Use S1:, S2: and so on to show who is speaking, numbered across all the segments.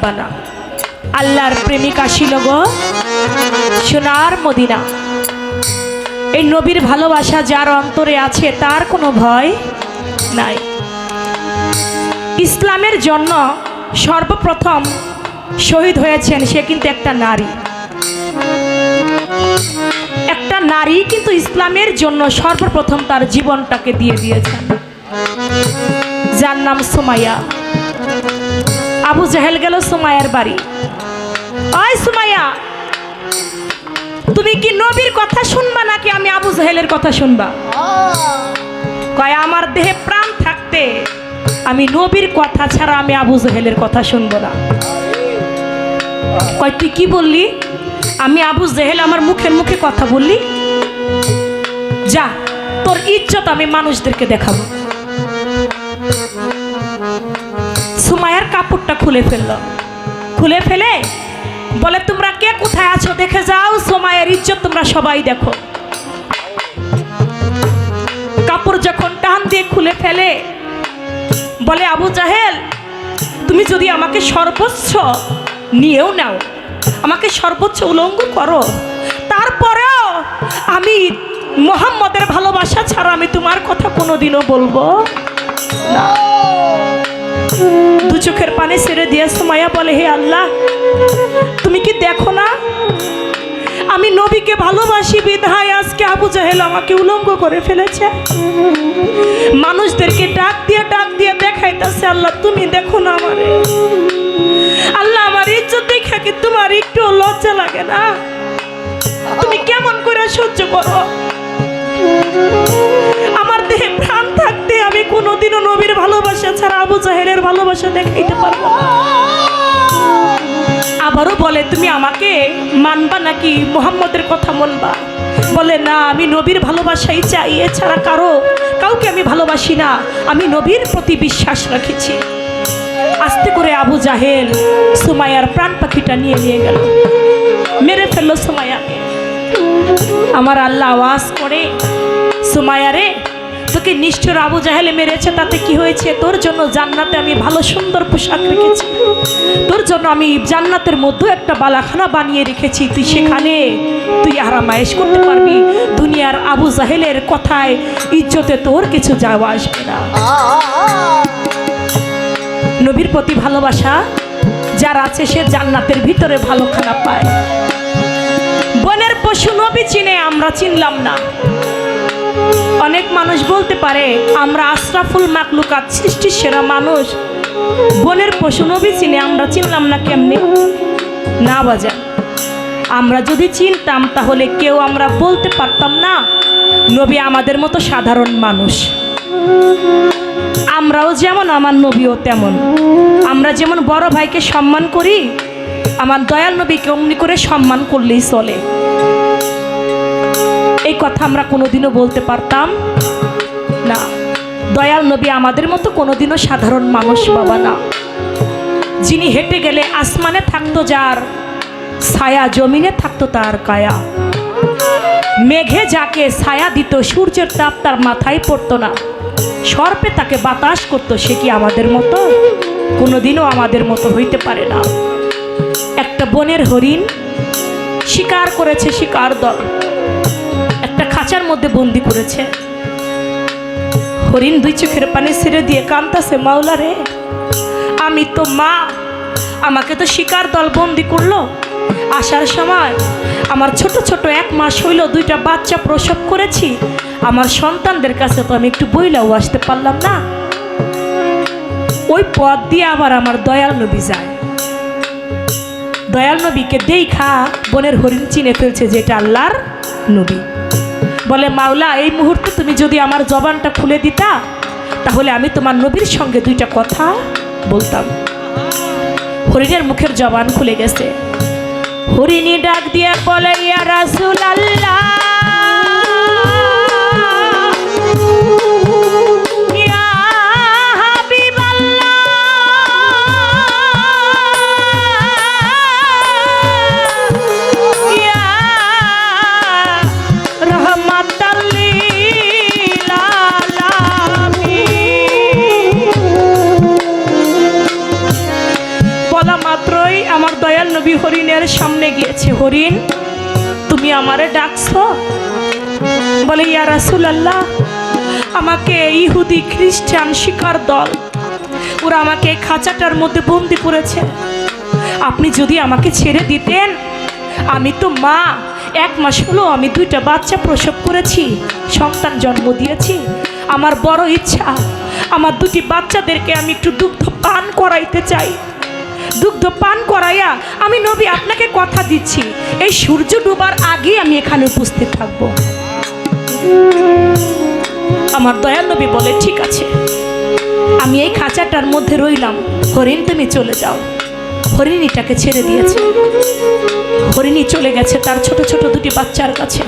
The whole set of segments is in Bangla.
S1: রাব্বানা আল্লাহর প্রেমিক আসিল গো সোনার মদিনা। এই নবীর ভালোবাসা যার অন্তরে আছে, তার কোনো ভয় নাই। ইসলামের জন্য সর্বপ্রথম শহীদ হয়েছেন সে কিন্তু একটা নারী। একটা নারী কিন্তু ইসলামের জন্য সর্বপ্রথম তার জীবনটাকে দিয়ে দিয়েছেন। যার নাম সুমাইয়া। আবু জাহেল গেল সুমাইয়ার বাড়ি। ওই সুমাইয়া, তুমি কি নবীর কথা শুনবা নাকি আমি আবু জাহেলের কথা শুনবা? কয়, আমার দেহে প্রাণ থাকতে আমি নবীর কথা ছাড়া আমি আবু জাহেলের কথা শুনব না। কয়, তুই কি বললি? আমি আবু জেহেল আমার মুখের মুখে কথা বললি? যা, তোর ইজ্জত আমি মানুষদেরকে দেখাবো। সুমায়ার খুলে ফেলল। খুলে ফেলে বলে, তোমরা কে? কোথায় আছো? দেখে যাও সোমায়ের ইজ্জত তোমরা সবাই দেখো। কাপড় যখন টান দিয়ে খুলে ফেলে, বলে, আবু জাহেল, তুমি যদি আমাকে সর্বোচ্চ নিয়েও নাও, আমাকে সর্বোচ্চ উলঙ্গ করো, তারপরেও আমি মোহাম্মদের ভালোবাসা ছাড়া আমি তোমার কথা কোনোদিনও বলব না। দু চোখের পানি ছেড়ে দিয়ে মায়া বলে, হে আল্লাহ, তুমি কি দেখো না? আমি নবীকে ভালোবাসি, বিধায় আজকে আবু জাহেল আমাকে উলঙ্গ করে ফেলেছে। মানুষদেরকে ডাক দিয়ে ডাক দিয়ে দেখাইতেছে, আল্লাহ, তুমি দেখো না আমারে। আল্লাহ, আমার ইজ্জত দেখে কি তোমার একটু লজ্জা লাগে না? তুমি কেমন করে সহ্য করো? আমার দেহে প্রাণ থাকতে আমি কোনোদিনও নবীর ভালোবাসা ছাড়া আবু জাহেলের ভালোবাসা দেখাইতে পারব আবারও বলে, তুমি আমাকে মানবা নাকি মোহাম্মদের কথা মানবা বলে, না, আমি নবীর ভালোবাসাই চাই। এছাড়া কারও, কাউকে আমি ভালোবাসি না। আমি নবীর প্রতি বিশ্বাস রাখেছি। আস্তে করে আবু জাহেল সুমায়ার প্রাণ পাখিটা নিয়ে নিয়ে গেল। মেরে ফেলল সুমায়াকে আমার আল্লাহ আওয়াজ করে সুমায়ারে তোকে নিষ্ঠুর আবু জাহেলে মেরেছে, তাতে কি হয়েছে? তোর জন্য জান্নাতে আমি ভালো সুন্দর পোশাক রেখেছি। তোর জন্য আমি জান্নাতের মধ্যে একটা বালাখানা বানিয়ে রেখেছি। তুই সেখানে তুই আরামায়েশ করতে পারবি। দুনিয়ার আবু জাহেলের কথায় ইজ্জতে তোর কিছু যাওয়া আসবে না। নবীর প্রতি ভালোবাসা, যার আছে সে জান্নাতের ভিতরে ভালো খানা পায়। বনের পশু নবী চিনে, আমরা চিনলাম না। অনেক মানুষ বলতে পারে, আমরা আশরাফুল মাকলুকাত সৃষ্টির সেরা মানুষ। বনের পশু নবী চিনে আমরা চিনলাম না কেমনি? না বাজা আমরা যদি চিনতাম, তাহলে কেউ আমরা বলতে পারতাম না, নবী আমাদের মতো সাধারণ মানুষ। আমরাও যেমন, আমার নবীও তেমন। আমরা যেমন বড় ভাইকে সম্মান করি, আমার দয়াল নবীকে অমনি করে সম্মান করলেই চলে। এই কথা আমরা কোনোদিনও বলতে পারতাম না। দয়াল নবী আমাদের মতো কোনোদিনও সাধারণ মানুষ বাবা না। যিনি হেঁটে গেলে আসমানে থাকতো যার, ছায়া জমিনে থাকতো তার কায়া। মেঘে যাকে ছায়া দিত, সূর্যের তাপ তার মাথায় পড়তো না। সর্পে তাকে বাতাস করতো, সে কি আমাদের মতো? কোনোদিনও আমাদের মতো হইতে পারে না। একটা বনের হরিণ শিকার করেছে শিকার দল। খাঁচার মধ্যে বন্দি করেছে। হরিণ দুই চোখের পানি ছেড়ে দিয়ে কান্তাছে মাওলা রে। আমি তো মা, আমাকে তো শিকার দল বন্দি করল। আসার সময় আমার ছোট ছোট এক মাস হইল দুইটা বাচ্চা প্রসব করেছি। আমার সন্তানদের কাছে তো আমি একটু বইলাও আসতে পারলাম না। ওই পথ দিয়ে আবার আমার দয়াল নবী যায়। দয়াল নবীকে দেই খা বনের হরিণ চিনে ফেলছে যেটা আল্লাহর নবী। বলে, মাওলা, এই মুহূর্তে তুমি যদি আমার জবানটা খুলে দিতা, তাহলে আমি তোমার নবীর সঙ্গে দুইটা কথা বলতাম। হরিণের মুখের জবান খুলে গেছে। হরিণী ডাক দিয়ে বলে, ইয়া রাসুল আল্লাহ হরিণের সামনে গিয়েছে, হরিণ। তুমি আমারে ডাকছো? বলে, ইয়া রাসুল আল্লাহ আমাকে ইহুদি খ্রিস্টান শিকার দল। ওরা আমাকে খাঁচাটার মধ্যে বন্দি করেছে। আপনি যদি আমাকে ছেড়ে দিতেন, আমি তো মা। এক মাস হলো আমি দুইটা বাচ্চা প্রসব করেছি, সন্তান জন্ম দিয়েছি। আমার বড় ইচ্ছা, আমার দুটি বাচ্চাদেরকে আমি একটু দুগ্ধ পান করাইতে চাই। দুগ্ধ পান করাইয়া আমি নবী আপনাকে কথা দিচ্ছি। এই সূর্য ডুবার আগেই আমি এখানে উপস্থিত থাকব। আমার দয়াল নবী বলে, ঠিক আছে। আমি এই খাঁচাটার মধ্যে রইলাম। হরিণ, তুমি চলে যাও। হরিণীটাকে ছেড়ে দিয়েছে। হরিণী চলে গেছে তার ছোট ছোট দুটি বাচ্চার কাছে।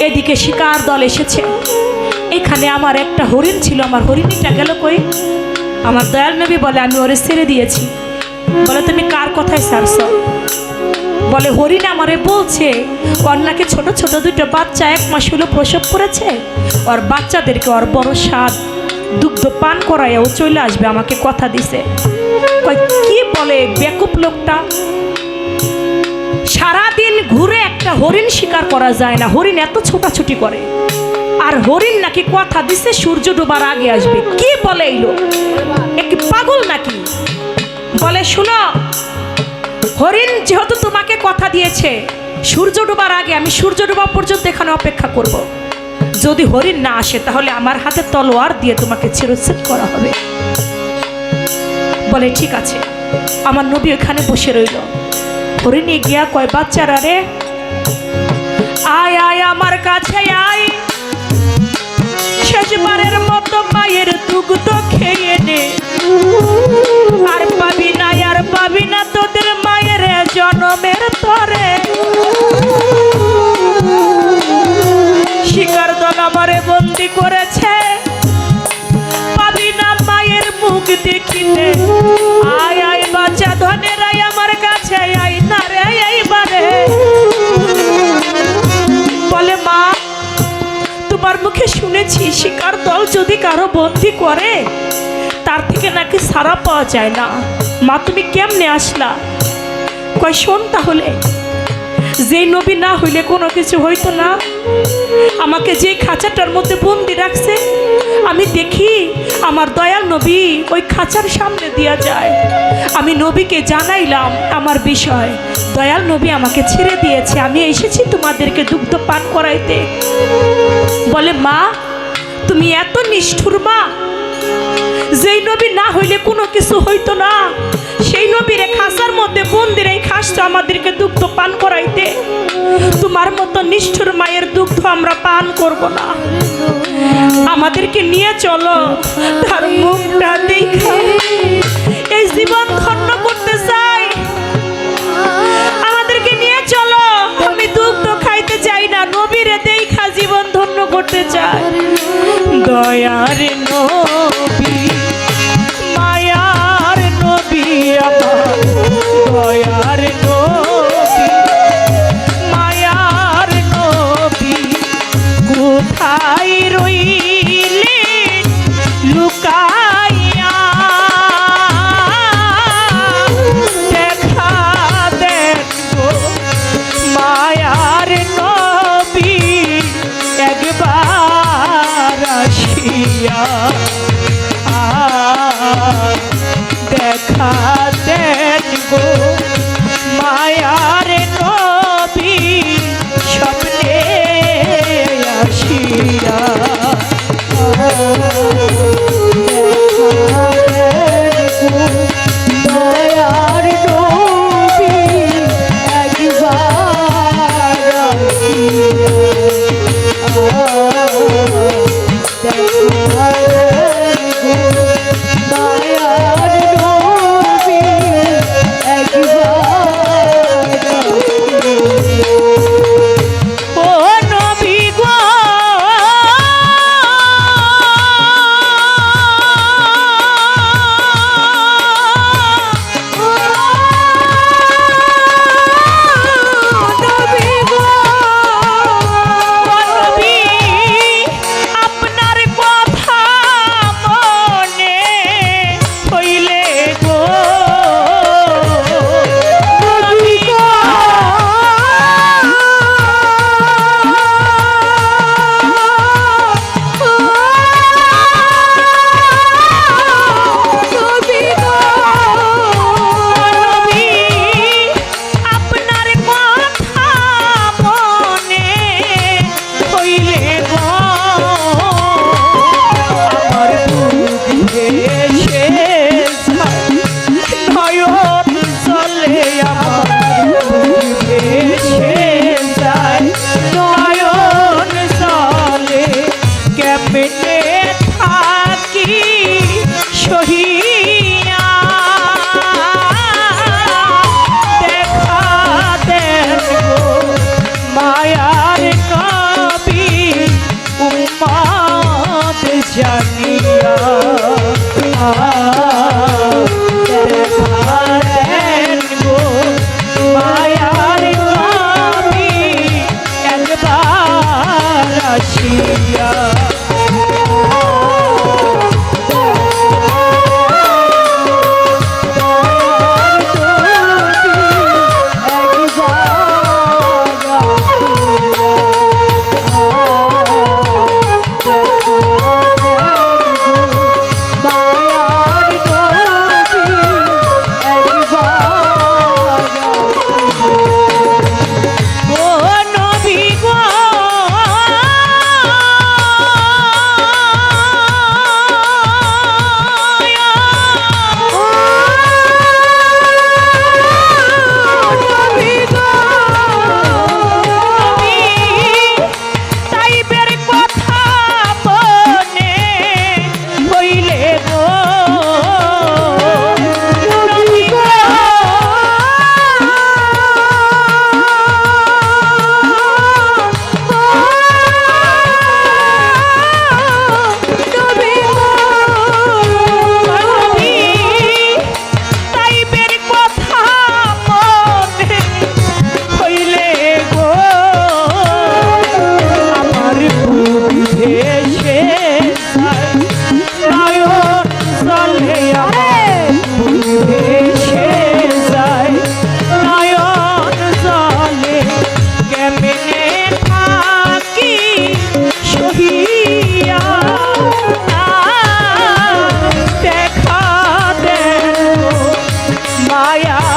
S1: এদিকে শিকার দল এসেছে। এখানে আমার একটা হরিণ ছিল। আমার হরিণীটা গেল কই? আমার দয়াল নবী বলে, আমি ওরে ছেড়ে দিয়েছি। বলে, তুমি কার কথায় সারছ? বলে, হরিণ আমারে বলছে, ওর ছোট ছোট দুটো বাচ্চা এক মাস হলো প্রসব করেছে। ওর বাচ্চাদেরকে ওর বড় স্বাদ দুগ্ধ পান করাইয়া ও চলে আসবে, আমাকে কথা দিছে। কি বলে বেকুপ লোকটা? সারাদিন ঘুরে একটা হরিণ শিকার করা যায় না, হরিণ এত ছোটাছুটি করে। আর হরিণ নাকি কথা দিছে, সূর্য ডোবার আগে আসবে। কি বলে এই লোক? পাগল নাকি? বলে, শুনো, হরিণ যেহেতু তোমাকে কথা দিয়েছে, সূর্য ডোবার আগে আমি সূর্য ডোবা পর্যন্ত এখানে অপেক্ষা করব। যদি হরিণ না আসে, তাহলে আমার হাতে তলোয়ার দিয়ে তোমাকে চিরচ্ছেদ করা হবে। বলে, ঠিক আছে, আমার নবী ওখানে বসে রইল। হরিণে গিয়া কয়, বাচ্চারা রে, আয় আয় আমার কাছে, আয় শেষবারের মতো মায়ের দুগ্ধ খেয়ে নে। আর পাবি না, আর পাবি না তোদের মায়ের জনমের তরে। শিকার দল আমারে বন্দি করেছে। শুনেছি শিকার দল যদি কারও বন্দি করে, তার থেকে নাকি সারা পাওয়া যায় না। মা, তুমি কেমনে আসলা? কয়, শোন তাহলে যে নবী না হইলে কোনো কিছু হইতো না। আমাকে যে খাঁচাটার মধ্যে বন্দি রাখছে, আমি দেখি আমার দয়াল নবী ওই খাঁচার সামনে দিয়া যায়। আমি নবীকে জানাইলাম আমার বিষয়। দয়াল নবী আমাকে ছেড়ে দিয়েছে। আমি এসেছি তোমাদেরকে দুগ্ধ পান করাইতে। বলে, মা তুমি এত নিষ্ঠুর মা। যেই নবী না হইলে কোনো কিছু হইতো না। সেই নবীর খাসার মধ্যে বন্দির এই খাসটা আমাদেরকে দুগ্ধ পান করাইতে। তোমার মতো নিষ্ঠুর মায়ের দুগ্ধ আমরা পান করব না। আমাদেরকে নিয়ে চলো তার মুখটা দেখে। এই জীবন ধন্য করতে চাই। আমাদেরকে নিয়ে চলো। আমি দুগ্ধ খাইতে চাই না। নবীরে দেখা জীবন ধন্য করতে চাই। দয়ার নবী মায়ার নবী আমার। দয়ার மாயா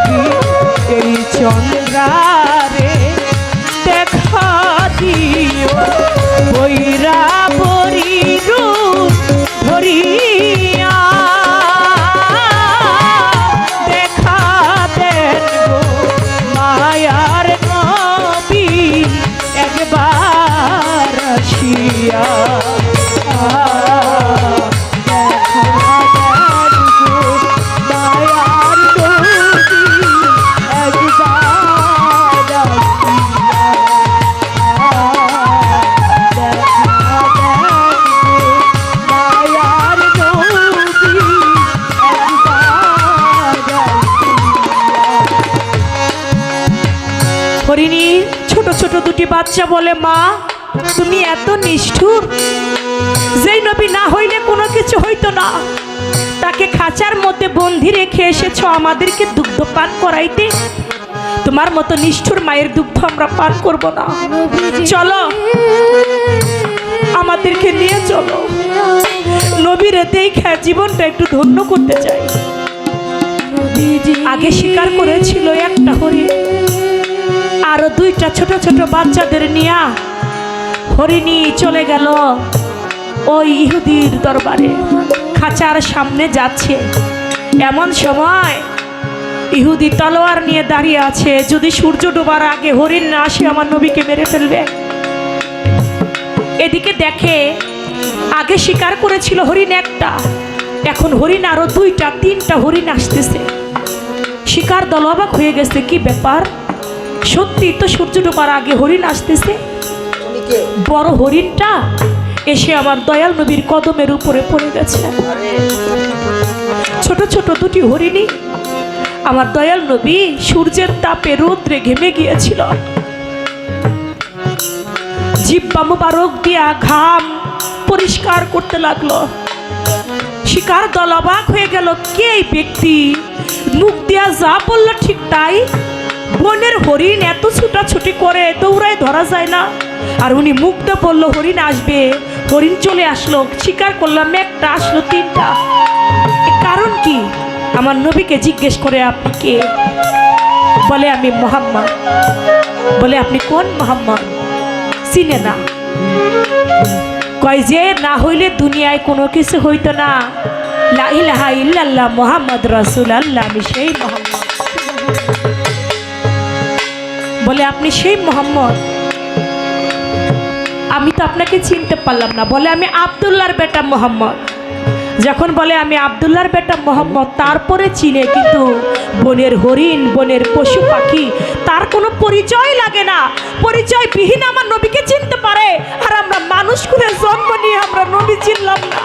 S1: ছবি এই চন্দ্র হরিণী ছোট ছোট দুটি বাচ্চা বলে, মা, তুমি এত নিষ্ঠুর। যেই নবী না হইলে কোনো কিছু হইতো না। তাকে খাঁচার মধ্যে বন্দি রেখে এসেছ আমাদেরকে দুগ্ধ পান করাইতে। তোমার মতো নিষ্ঠুর মায়ের দুগ্ধ আমরা পান করব না। চলো, আমাদেরকে নিয়ে চলো। নবীরে দেখে জীবনটা একটু ধন্য করতে চাই আগে স্বীকার করেছিল একটা হরিণ। আরও দুইটা ছোট ছোট বাচ্চাদের নিয়া হরিণী চলে গেল ওই ইহুদির দরবারে। খাঁচার সামনে যাচ্ছে। এমন সময় ইহুদি তলোয়ার নিয়ে দাঁড়িয়ে আছে, যদি সূর্য ডোবার আগে হরিণ না আসে, আমার নবীকে মেরে ফেলবে। এদিকে দেখে আগে শিকার করেছিল হরিণ একটা, এখন হরিণ আরও দুইটা, তিনটা হরিণ আসতেছে। শিকার দল অবাক হয়ে গেছে, কি ব্যাপার? সত্যি তো সূর্য ডোবার আগে হরিণ আসতেছে? বড় হরিণটা এসে আমার দয়াল নবীর কদমের উপরে পড়ে গেছে। ছোট ছোট দুটি হরিণী আমার দয়াল নবী সূর্যের তাপে রৌদ্রে ঘেমে গিয়েছিল। জিব্বা মুবারক দিয়া ঘাম পরিষ্কার করতে লাগল। শিকার দল অবাক হয়ে গেল, কে এই ব্যক্তি? মুখ দিয়া যা বলল ঠিক তাই বনের হরিণ এত ছুটাছুটি করে, দৌড়ায় ধরা যায় না। আর উনি মুগ্ধ বলল, হরিণ আসবে। হরিণ চলে আসলো। শিকার করলাম, একটা আসলো, তিনটা। কারণ কি? আমার নবীকে জিজ্ঞেস করে আপনি কে? বলে, আমি মোহাম্মদ। বলে, আপনি কোন মোহাম্মদ? চিনে না। কয় যে, না হইলে দুনিয়ায় কোনো কিছু হইতো না। লা ইলাহা ইল্লাল্লাহ, মোহাম্মদ রসুল আল্লাহ আমি সেই মোহাম্মদ। বলে, আপনি সেই মোহাম্মদ। আমি তো আপনাকে চিনতে পারলাম না। বলে, আমি আবদুল্লাহর বেটা মোহাম্মদ। যখন বলে, আমি আবদুল্লাহর বেটা মোহাম্মদ, তারপরে চিনে কিন্তু বনের হরিণ, বনের পশু পাখি, তার কোনো পরিচয় লাগে না। পরিচয় বিহীন আমার নবীকে চিনতে পারে। আর আমরা মানুষ করে জন্ম নিয়ে আমরা নবী চিনলাম না।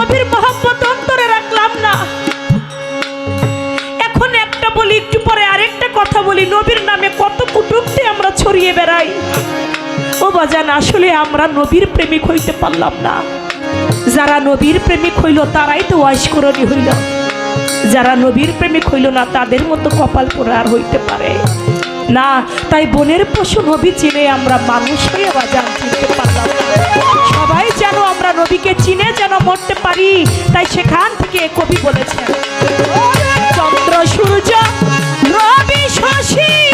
S1: নবীর বলি একটু পরে আরেকটা কথা বলি। নবীর নামে কত কুটুম্বে আমরা ছড়িয়ে বেড়াই। ও বাজান, আসলে আমরা নবীর প্রেমিক হইতে পারলাম না। যারা নবীর প্রেমিক হইল, তারাই তো ওয়াইসকরণী হইল। যারা নবীর প্রেমিক হইল না, তাদের মতো কপাল পরে আর হইতে পারে। না, তাই বনের পশু নবী চিনে আমরা মানুষ হয়ে বাজান চিনতে পারলাম সবাই যেন আমরা নবীকে চিনে যেন মরতে পারি, তাই সেখান থেকে কবি বলেছেন রবি শশী